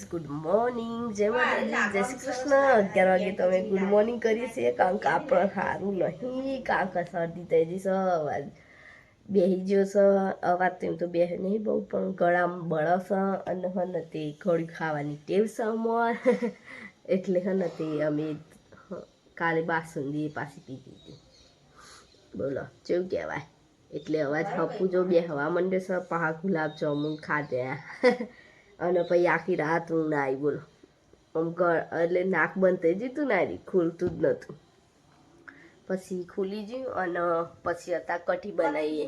Guys good morning જય માતાજી. જય શ્રી કૃષ્ણ. અગિયાર વાગે તમે ગુડ મોર્નિંગ કરીએ છીએ. કારણ કે આપણે સારું નહીં. કારણ કે શરદી થઈ જઈ છે. અવાજ બેસી ગયો છે. અવાજ તો એમ તો બે નહીં બહુ પણ ગળામાં બળસ અને હન તે ઘોડી ખાવાની ટેવ છે અમાર એટલે હન તે અમે કાલે બાસુંદી પાછી પીધી હતી. બોલો કેવું કહેવાય? એટલે અવાજ હપુ જો બે હવા માંડ્યો છે પહા ગુલાબ જામુન ખાધ્યા. અને પછી આખી રાત ઊંઘ ના આવી બોલો. આમ એટલે નાક બંધ થઈ જતું ના રહી ખુલતું જ નહોતું. પછી ખુલી ગયું અને પછી હતા કઢી બનાવીએ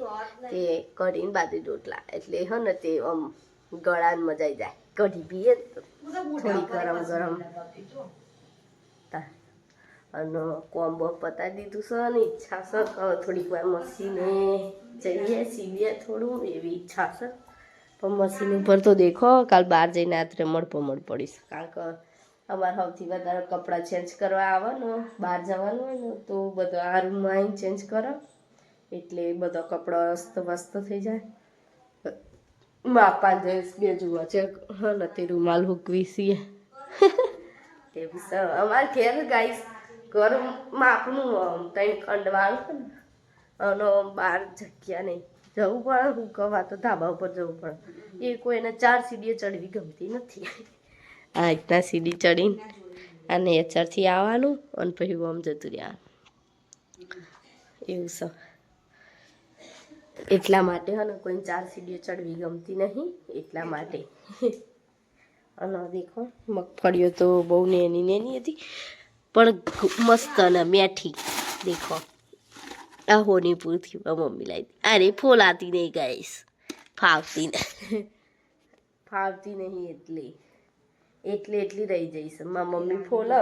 તે કઢીને બાજુ રોટલા. એટલે હે ને તે આમ ગળાને મજા આવી જાય. કઢી પીએ થોડી ગરમ ગરમ. અને કોમ્બો પતાવી દીધું છે ને ઈચ્છા છે થોડીક વાર મસીને જઈએ, સીવીએ થોડું, એવી ઈચ્છા છે. પણ મશીન ઉપર તો દેખો, કાલ બહાર જઈને આત્રે મળપો મળ પડીશ. કારણ કે અમારે સૌથી વધારે કપડાં ચેન્જ કરવા આવવાનું, બહાર જવાનું હોય ને, તો બધો આ રૂમમાં આવીને ચેન્જ કરો. એટલે બધો કપડો અસ્ત વસ્ત થઈ જાય. માપા જઈશ બે જુઓ છે. હા તે રૂમાલ હૂકવી છીએ એમ અમારે ઘેર ગાઈશ ઘર માપનું ત્રણ ખંડવાળું ને. અને બહાર જગ્યા નહીં. જવું પડે હુકવા તો ધાબા ઉપર જવું પડે. એ કોઈને ચાર સીડીએ ચડવી ગમતી નથી. આ રીતના સીડી ચડીને અને એચરથી આવવાનું અને પછી ઓમ જતું રહ્યા એવું છે. એટલા માટે હને કોઈને ચાર સીડીઓ ચડવી ગમતી નહીં. એટલા માટે. અને દેખો, મગફળીઓ તો બહુ નેની નેની હતી. પણ મસ્ત અને મેઠી. દેખો. આ હોની પૂરથી મમ્મી લાવી અરે ફોલાતી નહીં ગાઈશ ફાવતી નહીં ફાવતી નહીં એટલી એટલી એટલી રહી જઈશ મા મમ્મી ફોલ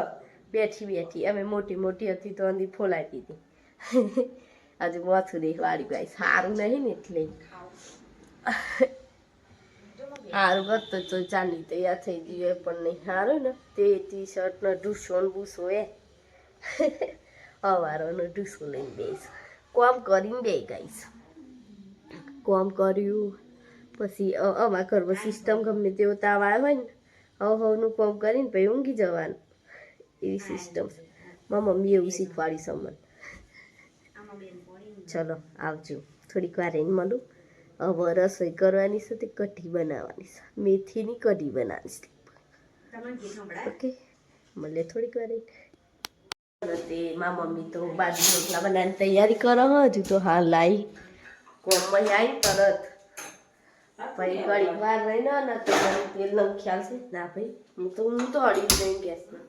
બેઠી બેઠી અમે મોટી મોટી હતી તો અંદી ફોલાઈ દીધી આજે મોથું નહીં વાળી ગાઈશ સારું નહીં ને એટલે સારું કરતો તો ચાલી તૈયાર થઈ ગયું એ પણ નહીં સારું ને તે ટી શર્ટનો ઢૂસો ને ભૂસો એ અવારોનો ઢૂસો લઈને બેસ કોમ કરીને બે ગાઈશ કોમ કર્યું પછી અમારા ઘરમાં સિસ્ટમ ગમે તેવો તાવ આવ્યો હોય ને હવ હવનું કોમ કરીને પછી ઊંઘી જવાનું. એવી સિસ્ટમ મારા મમ્મી એવું શીખવાડી છે મને ચલો આવજો. થોડીક વાર એને મળું. હવે રસોઈ કરવાની છે તે કઢી બનાવવાની છે. મેથીની કઢી બનાવવાની છે. ઓકે. મળે થોડીક વાર અને તે મારા મમ્મી તો બાજુ રોટલા બનાવવાની તૈયારી કરો હજુ તો હા લાઈ. કોમમાં આવી તરત. ભાઈ ઘડી વાર રહી ને તો તેલ નો ખ્યાલ છે. ના ભાઈ, હું તો હું તો અડી જ નહીં ગેસમાં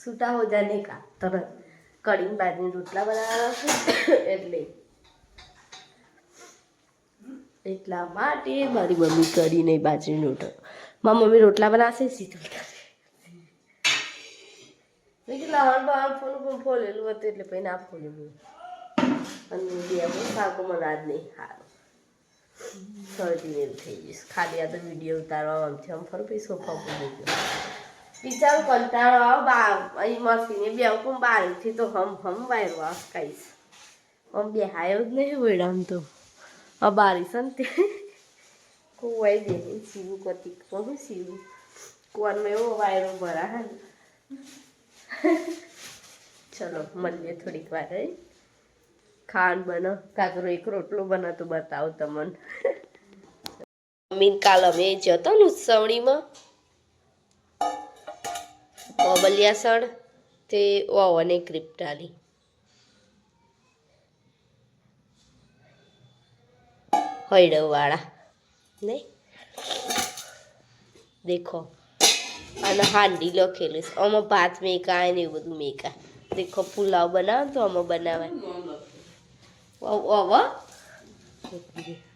છૂટા હો જાને કા તરત. કઢીને બાજરીના રોટલા બનાવવાના છે. એટલે એટલા માટે મારી મમ્મી કરી નહીં બાજરીનો રોટલો મારી મમ્મી રોટલા બનાવશે, સીધું મેં કીધું લાવણ બાવણ ફોન પણ ફોલેલું હતું એટલે પછી ના ફોલેલું અને બે હું શાકો મને આજ નહીં, સારું. શરદી થઈ જઈશ. ખાલી આ તો વીડિયો ઉતારવા આમથી આમ ફરું પછી સોફા પર જઈ ગયો અહીં મસીને બે હું બારીથી તો હમ હમ વાયરો આવ, કહીશ. આમ બે હાયો જ નહીં હોય તો. આ બારી છે ને તે. કુવાઈ દે સીવું કતી કહું સીવું? કુવામાં એવો વાયરો ચલો, મળીએ થોડીક વાર ખાંડ બનો કાકરો એક રોટલો બનાવતો બતાવો તમને. મમ્મી કાલ અમે જતો ને ઉત્સવણીમાં ઓબલિયાસણ તે ઓવને ક્રિપ્ટાલી હૈડવવાળા નહીં? દેખો. અને હાંડી લખેલું છે આમાં ભાત મેકા ને એવું બધું મેકા દેખો પુલાવ બનાવો તો આમાં બનાવાય ઓવ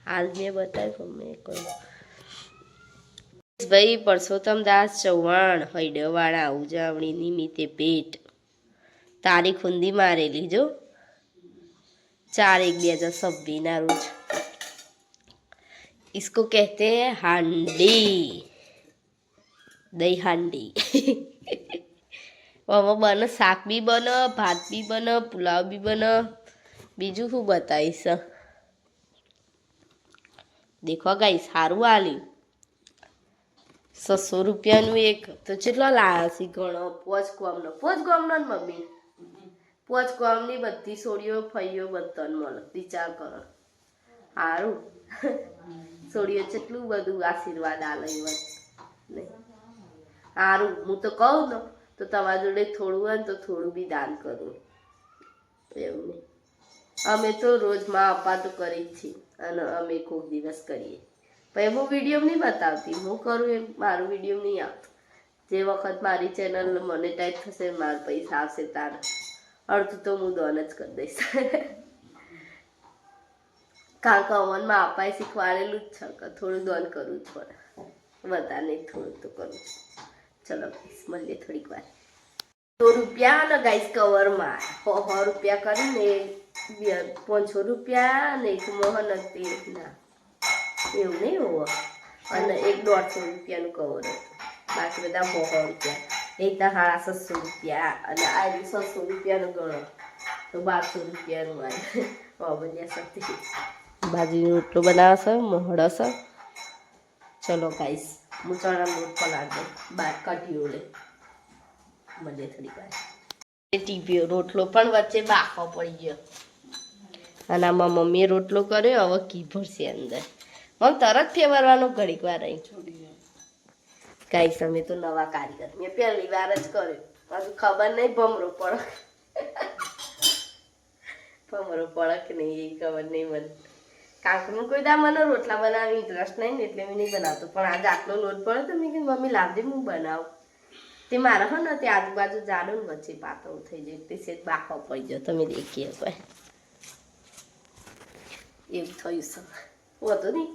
હાલ મેં બતાવ્યું મેં કહ્યું ભાઈ પરસોત્તમ દાસ ચૌહાણ હૈડવાળા ઉજવણી નિમિત્તે ભેટ તારીખ ઊંધી મારેલી જો ચાર એક બે હજાર છવ્વીસના રોજ इसको कहते हैं हांडी દહીં હાંડી આમાં બને શાક બી બને, ભાત બી બને, પુલાવ બી બને. બીજું શું બતાવીશ. દેખો ગાઈ સારું આલ્યું છસો રૂપિયાનું એક. તો કેટલો લાયા છે ઘણો? પોચ કોમનો પોચ કોમનો ને મમ્મી. પોચ કોમની બધી સોડીઓ ફૈયો બધાને મળે. વિચાર કરો. સારું સોડીઓ કેટલું બધું આશીર્વાદ આલે એવા નહીં. સારું, હું તો કહું ને, તો તમારા જોડે થોડું હોય ને તો થોડું બી દાન કરું. એવું નહીં. અમે તો રોજમાં અપા તો કરી જ છીએ અને અમે કોક દિવસ કરીએ. પણ હું વીડિયો નહીં બતાવતી. હું કરું એમ, મારું વીડિયો નહીં આવતું. જે વખત મારી ચેનલ મને ટાઈપ થશે, મારા પૈસા આવશે તારા. અડધું તો હું દોન જ કરી દઈશ. કારણ કે અમનમાં અપાએ શીખવાડેલું જ છે થોડું દોન કરવું જ પડે. નહીં, થોડું તો કરવું. ચલો ગાઈસ મળીએ થોડીક વાર. સો રૂપિયા અને ગાઈસ કવરમાં સો રૂપિયા કરીને પાંચસો રૂપિયા અને એક મોહન ના એવું નહીં હોવો અને એક દોઢસો રૂપિયાનું કવર હતું. બાકી બધા સો રૂપિયા. એ તો સાડા રૂપિયા. અને આ છસો રૂપિયાનું ગણો, તો બારસો રૂપિયાનું મારે બન્યા શક્તિ બાજરીનો રોટલો બનાવશે છે મોહડો છે. ચલો ગાઈસ ચણા લોટ પલાળ લાગે બાર કાઢ્યો લે. મજે થોડી વાર. ટીપીઓ રોટલો પણ વચ્ચે બાફો પડી ગયો. અને આમાં મમ્મીએ રોટલો કર્યો, હવે ઘી ભરશે અંદર. મમ તરત ફેવરવાનો ઘડીક વાર અહીં ગાઈસ સમય તો નવા કારીગર. મેં પહેલી વાર જ કર્યો. હજુ ખબર નહીં ભમરો પડક ભમરો પડક નહીં એ ખબર નહીં મને. કાંકનું કોઈ દા મને રોટલા બનાવવાની ઇન્ટરેસ્ટ નહીં ને એટલે મેં નહીં બનાવતો. પણ આજે આટલો લોટ પડ્યો તો મેં કીધું મમ્મી લાવજે હું બનાવું. તે મારા હો ને તે આજુબાજુ જાડો ને વચ્ચે પાતળું થઈ જાય. તે સેજ બાફો પડી જાય તમે દેખીએ કોઈ એવું થયું છે. વધુ નહીં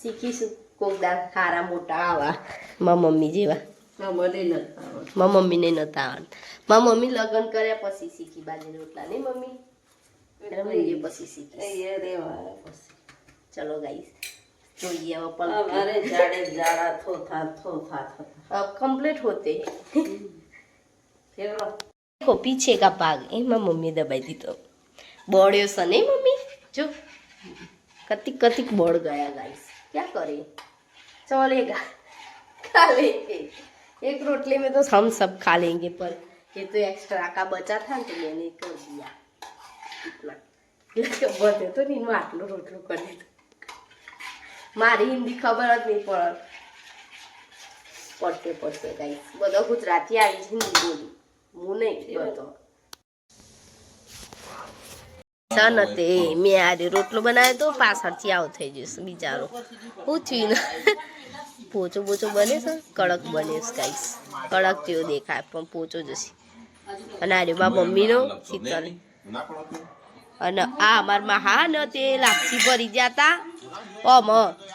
શીખીશું કોક દા સારા મોટા આવા મા મમ્મી જેવા. મા મમ્મીને નતા આવડતા મા મમ્મી લગ્ન કર્યા પછી શીખી બાજુ રોટલા. નહીં મમ્મી? એટલે હું એ પછી શીખી ચલો ગાઈસ જોઈએ હવે પલટી अब कंप्लीट होते हैं देखो पीछे का भाग એમાં મમ્મી દબાઈ દીધો બોળ્યો છે નહીં મમ્મી જો કતિક કતિક બોળ ગયા ગાઈસ क्या करे चलेगा खा लेंगे एक रोटली में तो हम सब खा लेंगे पर ये तो एक्स्ट्रा का बचा था तो मैंने कर दिया इतना એટલે બધે તો નહીં આટલું રોટલું કરી દીધું મારી હિન્દી ખબર જ નહીં પડે. પડશે પડશે ગાઈસ. બધો ગુજરાતી આવી હિન્દી બોલી. હું નહીં બધો સન તે મેં આજે રોટલો બનાવ્યો તો પાછળથી આવો થઈ જશે બિચારો. હું થયું પોચો પોચો બને છે? કડક બને છે કડક જેવો દેખાય પણ પોચો જશે અને આજે મા મમ્મીનો શીતલ. અને આ અમારમાં હા ને તે લાપસી ભરી જતા. ઓમ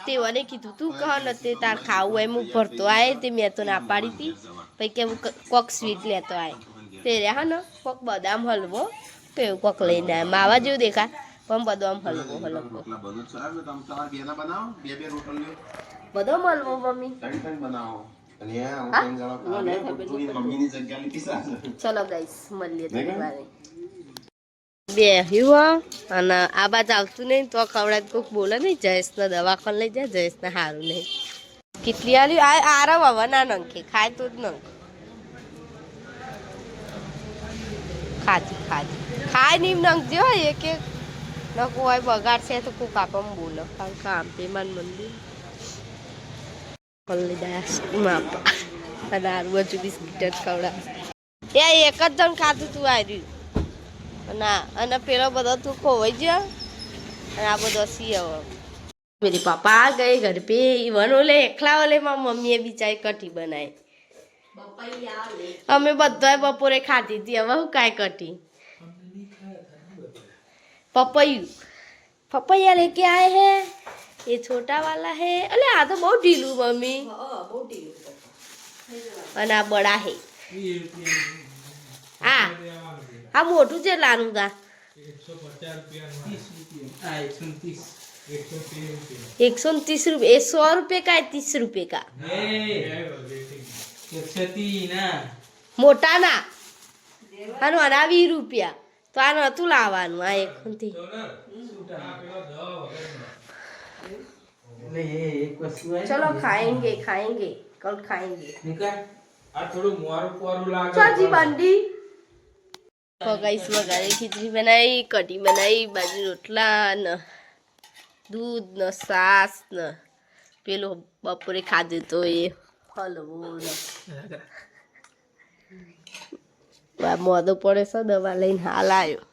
તે મને કીધું તું કહ ને તે તાર ખાવું એમ હું ભરતો આય. તે મેં તો ના પાડી હતી. પછી કે હું કોક સ્વીટ લેતો આય. તે રહ્યા હા ને કોક બદામ હલવો. તો એવું કોક લઈને આય. માવા જેવું દેખાય. પણ બદામ હલવો હલવો. બધું તમારે હલવો મમ્મી. ચલો ગાઈસ મળીએ નહીં થોડી ગયું? વારે બે હ્યું અને આ બાજ આવતું નહીં તો ખવડાત કોઈક બોલે નહીં, જયેશને દવાખાને લઈ જાય જયેશને સારું નહીં. કેટલી આલી, આ આરામ હવે ના નંખે, ખાય તો જ નંખ. ખાતી ખાતી ખાય નહીં નંખજો એક એક નખો હોય બગાડશે તો કોક આપણને બોલો. કારણ કે આમ પેમાન મંદિર. લઈ જાય માપા. અને આરું બાજુ બિસ્કીટ જ ખવડાવે. એ એક જ જણ ખાધું તું આવ્યું ના અને પેલો બધો તું ખોવાઈ ગયો. અને આ બધો સી હવે મેરી પાપા ગઈ ઘર પે ઈવન ઓલે એકલા ઓલે મારી મમ્મીએ બિચારી કટી બનાવી અમે બધાય બપોરે ખાધી હતી હવે હું કાંઈ કઢી? પપૈયું. પપૈયા લે કે આય હે? એ છોટા વાલા હે. અલે આ તો બહુ ઢીલું મમ્મી. અને આ બડા હે. આ મોટું છે લાનું ગા. એકસો ત્રીસ રૂપિયા એ સો રૂપિયા કા ત્રીસ રૂપિયા કા? મોટા ના આનું આના વીસ રૂપિયા. તો આ નતું લાવવાનું આ એક ચલો ખાએંગે ખાએંગે કલ ખાએંગે આ થોડું મોરું પોરું લાગે. ચો બંડી. ગાઈસ વઘારે ખીચડી બનાવી કઢી બનાવી બાજુ રોટલા ન દૂધ ન સાસ ન પેલો બપોરે ખાધું તો એ હલવો મોદો પડે છે દવા લઈને હાલ આવ્યો.